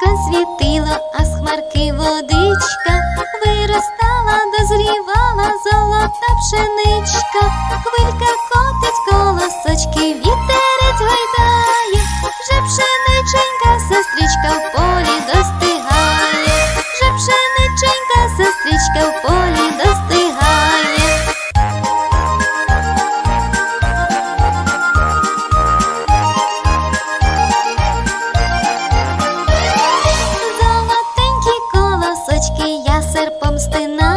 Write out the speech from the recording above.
сонечко світило, а з хмарки водичка виростала, дозрівала золота пшеничка, хвилька. ко. Серпом стинаю.